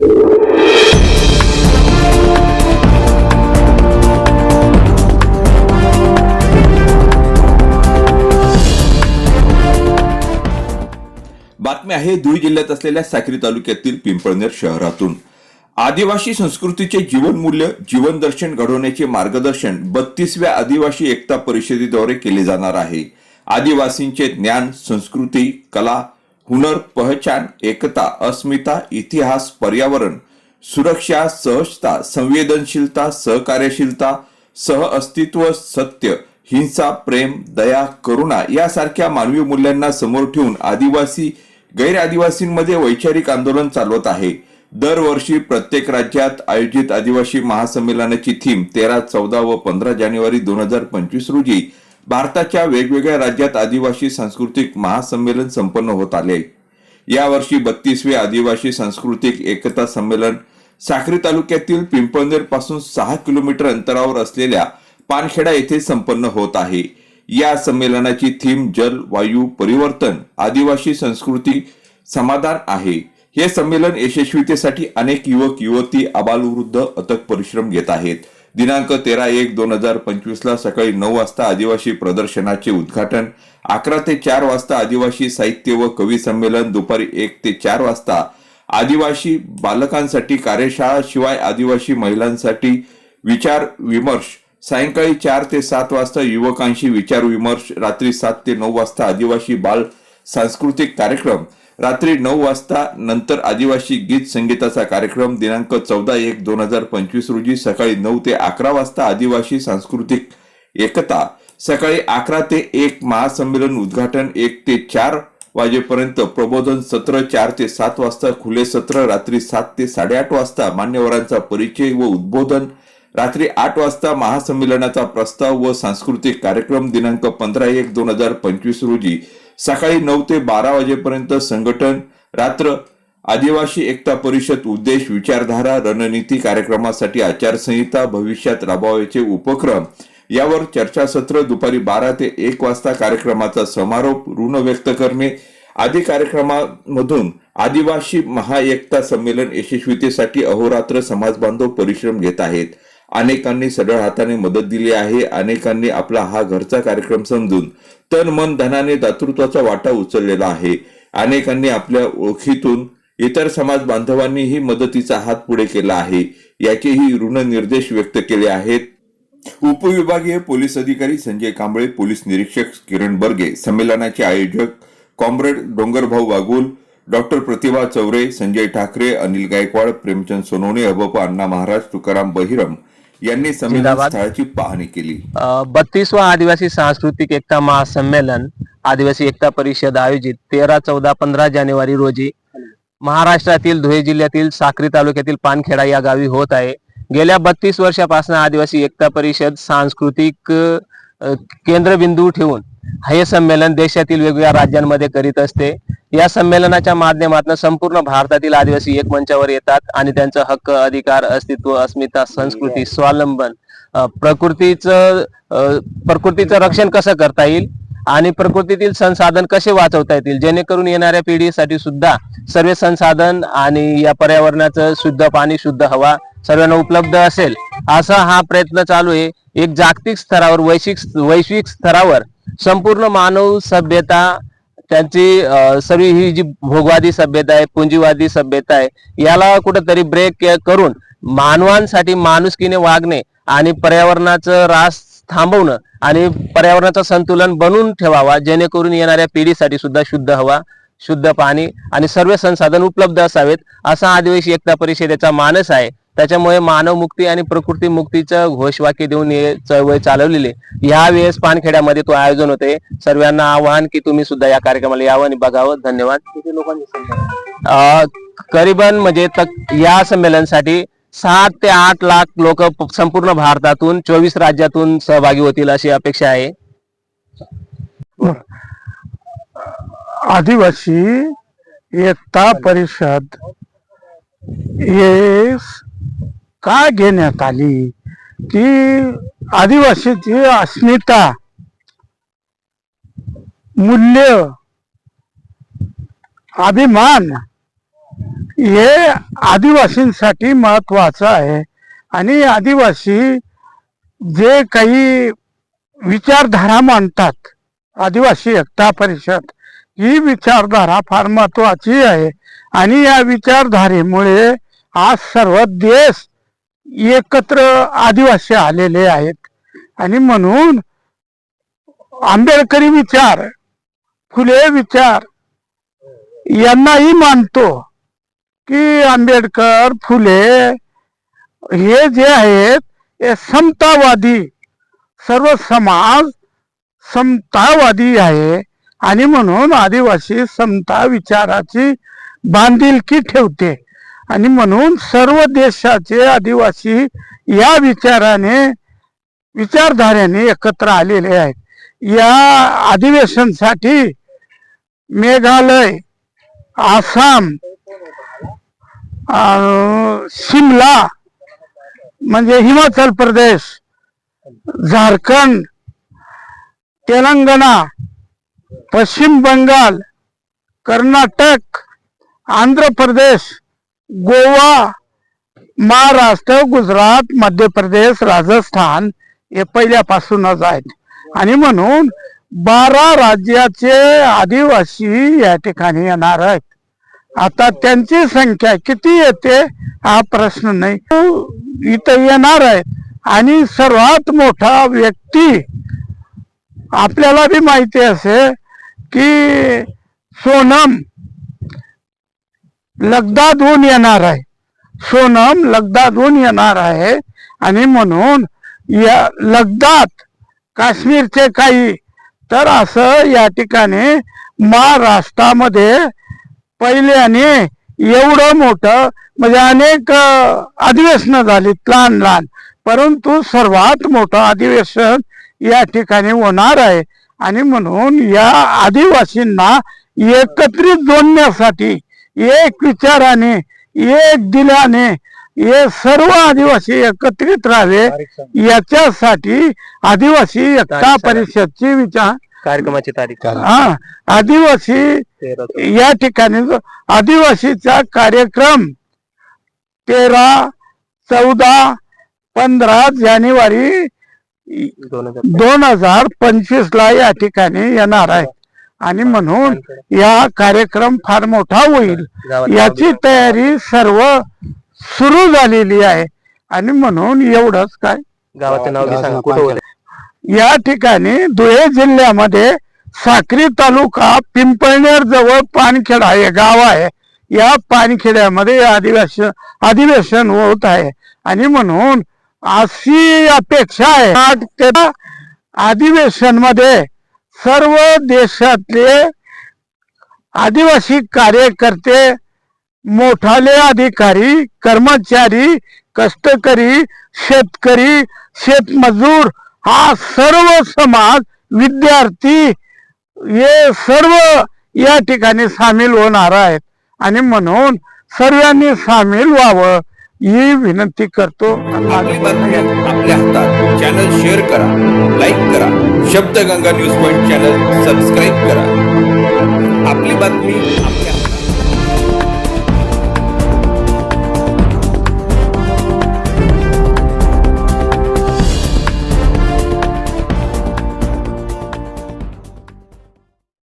बातमी आहे धुळे जिल्ह्यात असलेल्या साक्री तालुक्यातील पिंपळनेर शहरातून. आदिवासी संस्कृतीचे जीवनमूल्य जीवन दर्शन घडवण्याचे मार्गदर्शन बत्तीसव्या आदिवासी एकता परिषदेद्वारे केले जाणार आहे. आदिवासींचे ज्ञान संस्कृती कला हुनर पहचान एकता अस्मिता इतिहास पर्यावरण सुरक्षा सहजता संवेदनशीलता सहकार्यशीलता सह अस्तित्व सत्य हिंसा प्रेम दया करुणा यासारख्या मानवी मूल्यांना समोर ठेवून आदिवासी गैर आदिवासींमध्ये वैचारिक आंदोलन चालवत आहे. दरवर्षी प्रत्येक राज्यात आयोजित आदिवासी महासंमेलनाची थीम तेरा चौदा व पंधरा जानेवारी दोन हजार पंचवीस रोजी भारताच्या वेगवेगळ्या राज्यात आदिवासी सांस्कृतिक महासंमेलन संपन्न होत आले. यावर्षी बत्तीसवे आदिवासी सांस्कृतिक एकता संमेलन साखरी तालुक्यातील पिंपळनेरपासून सहा किलोमीटर अंतरावर असलेल्या पानखेडा येथे संपन्न होत आहे. या संमेलनाची थीम जल वायू परिवर्तन आदिवासी संस्कृती समाधान आहे. हे संमेलन यशस्वीतेसाठी अनेक युवक युवती आबालवृद्ध अथक परिश्रम घेत आहेत. दिनांक तेरा एक दोन हजार पंचवीसला सकाळी नऊ वाजता आदिवासी प्रदर्शनाचे उद्घाटन अकरा ते चार वाजता आदिवासी साहित्य व कवी संमेलन दुपारी एक ते चार वाजता आदिवासी बालकांसाठी कार्यशाळा शिवाय आदिवासी महिलांसाठी विचार विमर्श सायंकाळी चार ते सात वाजता युवकांशी विचार विमर्श रात्री सात ते नऊ वाजता आदिवासी बाल सांस्कृतिक कार्यक्रम रात्री नऊ वाजता नंतर आदिवासी गीत संगीताचा कार्यक्रम दिनांक चौदा एक दोन हजार पंचवीस रोजी सकाळी नऊ ते अकरा वाजता आदिवासी सांस्कृतिक एकता सकाळी अकरा ते एक महासंमेलन उद्घाटन एक ते चार वाजेपर्यंत प्रबोधन सत्र चार ते सात वाजता खुले सत्र रात्री सात ते साडेआठ वाजता मान्यवरांचा परिचय व उद्बोधन रात्री आठ वाजता महासंमेलनाचा प्रस्ताव व सांस्कृतिक कार्यक्रम दिनांक पंधरा एक दोन हजार पंचवीस रोजी सकाळी नऊ ते बारा वाजेपर्यंत संघटन रात्र आदिवासी एकता परिषद उद्देश विचारधारा रणनीती कार्यक्रमासाठी आचारसंहिता भविष्यात राबवायचे उपक्रम यावर चर्चासत्र दुपारी बारा ते एक वाजता कार्यक्रमाचा समारोप ऋण व्यक्त करणे आदी कार्यक्रमामधून आदिवासी महाएकता संमेलन यशस्वीतेसाठी अहोरात्र समाज बांधव परिश्रम घेत आहेत. अनेकांनी सडळ हाताने मदत दिली आहे अनेकांनी आपला हा घरचा कार्यक्रम समजून तन मन धनाने दातृत्वाचा वाटा उचललेला आहे. अनेकांनी आपल्या ओळखीतून इतर समाज बांधवांनीही मदतीचा हात पुढे केला आहे याचेही ऋण निर्देश व्यक्त केले आहेत. उपविभागीय पोलीस अधिकारी संजय कांबळे पोलीस निरीक्षक किरण बर्गे संमेलनाचे आयोजक कॉम्रेड डोंगरभाऊ वागुल डॉक्टर प्रतिभा चौरे संजय ठाकरे अनिल गायकवाड प्रेमचंद सोनवणे अबप अण्णा महाराज तुकाराम बहिरम यांनी संमेलन. स्थळाची पाहणी केली. बत्तीसवा आदिवासी सांस्कृतिक एकता महासंमेलन आदिवासी एकता परिषद आयोजित तेरा चौदा पंधरा जानेवारी रोजी महाराष्ट्रातील धुळे जिल्ह्यातील साक्री तालुक्यातील पानखेडा या गावी होत आहे. गेल्या बत्तीस वर्षापासून आदिवासी एकता परिषद सांस्कृतिक केंद्रबिंदू ठेवून हे संमेलन देशातील वेगवेगळ्या राज्यांमध्ये करीत असते. या संमेलनाच्या माध्यमातून संपूर्ण भारतातील आदिवासी एक मंचावर येतात आणि त्यांचा हक्क अधिकार अस्तित्व अस्मिता संस्कृती स्वावलंबन प्रकृतीचं प्रकृतीचं रक्षण कसं करता येईल आणि प्रकृतीतील संसाधन कसे वाचवता येतील? जेणेकरून येणाऱ्या पिढीसाठी सुद्धा सर्व संसाधन आणि या पर्यावरणाचं शुद्ध पाणी शुद्ध हवा सर्वांना उपलब्ध असेल. असा हा प्रयत्न चालू आहे. एक जागतिक स्तरावर वैश्विक वैश्विक स्तरावर संपूर्ण मानव सभ्यता त्यांची सर्व ही जी भोगवादी सभ्यता आहे पुंजीवादी सभ्यता आहे याला कुठेतरी ब्रेक करून मानवांसाठी माणुसकीने वागणे आणि पर्यावरणाचं रास थांबवणं आणि पर्यावरणाचं संतुलन बनवून ठेवावा जेणेकरून येणाऱ्या पिढीसाठी सुद्धा शुद्ध हवा शुद्ध पाणी आणि सर्व संसाधन उपलब्ध असावेत असा आदिवासी एकता परिषदेचा मानस आहे. त्याच्यामुळे मानव मुक्ती आणि प्रकृती मुक्तीचं घोषवाक्य देऊन हे चळवळ चालवलेली. या वेळेस पानखेड्यामध्ये तो आयोजन होते. सर्वांना आवाहन की तुम्ही सुद्धा या कार्यक्रमाला यावं आणि बघावं. धन्यवाद. अं, करीबन म्हणजे तक या संमेलनासाठी सात ते आठ लाख लोक संपूर्ण भारतातून चोवीस राज्यातून सहभागी होतील अशी अपेक्षा आहे. आदिवासी एकता परिषद हे का घेण्यात आली? की आदिवासीची अस्मिता मूल्य अभिमान हे आदिवासींसाठी महत्वाचं आहे. आणि आदिवासी जे काही विचारधारा मांडतात आदिवासी एकता परिषद ही विचारधारा फार महत्वाची आहे. आणि या विचारधारेमुळे आज सर्व देश एकत्र आदिवासी आलेले आहेत. आणि म्हणून आंबेडकरी विचार फुले विचार यांनाही मानतो की आंबेडकर फुले हे जे आहेत हे समतावादी सर्व समाज समतावादी आहे. आणि म्हणून आदिवासी समता विचाराची बांधिलकी ठेवते. आणि म्हणून सर्व देशाचे आदिवासी या विचाराने विचारधाऱ्याने एकत्र आलेले आहेत. या अधिवेशनसाठी मेघालय आसाम शिमला म्हणजे हिमाचल प्रदेश झारखंड तेलंगणा पश्चिम बंगाल कर्नाटक आंध्र प्रदेश गोवा महाराष्ट्र गुजरात मध्य प्रदेश राजस्थान हे पहिल्यापासूनच आहेत. आणि म्हणून बारा राज्याचे आदिवासी या ठिकाणी येणार आहेत. आता त्यांची संख्या किती येते हा प्रश्न नाही. इथं येणार आहेत आणि सर्वात मोठा व्यक्ती आपल्याला बी माहिती असे की सोनम लगदादहून येणार आहे. सोनम लगदादहून येणार आहे आणि म्हणून या लगदात काश्मीरचे काही तर असं या ठिकाणी महाराष्ट्रामध्ये पहिल्याने एवढं मोठं म्हणजे अनेक अधिवेशनं झालीत लहान लहान. परंतु सर्वात मोठं अधिवेशन या ठिकाणी होणार आहे. आणि म्हणून या आदिवासींना एकत्रित जोडण्यासाठी एक विचाराने एक दिलाने हे सर्व आदिवासी एकत्रित राहावे याच्यासाठी आदिवासी एकता. परिषदची विचार कार्यक्रमाची तारीख हा आदिवासी या ठिकाणी आदिवासीचा कार्यक्रम तेरा चौदा पंधरा जानेवारी दोन हजार पंचवीस. ला या ठिकाणी येणार आहे. आणि म्हणून या कार्यक्रम फार मोठा होईल. याची तयारी सर्व सुरू झालेली आहे. आणि म्हणून एवढंच काय? गावाचं नाव या ठिकाणी धुळे जिल्ह्यामध्ये साक्री तालुका पिंपळनेर जवळ पानखेडा हे गाव आहे. या पानखेड्यामध्ये अधिवेशन अधिवेशन होत आहे. आणि म्हणून अशी अपेक्षा आहे. अधिवेशनमध्ये सर्व देशातले आदिवासी कार्यकर्ते मोठाले अधिकारी कर्मचारी कष्टकरी शेतकरी शेतमजूर हा सर्व समाज विद्यार्थी हे सर्व या ठिकाणी सामील होणार आहेत. आणि म्हणून सर्वांनी सामील व्हावं. ही विनंती करतो. आपली बातमी आपल्या हातात. चॅनल शेअर करा लाईक करा. Shabdganga news point channel subscribe करा. आपली बातमी आपल्या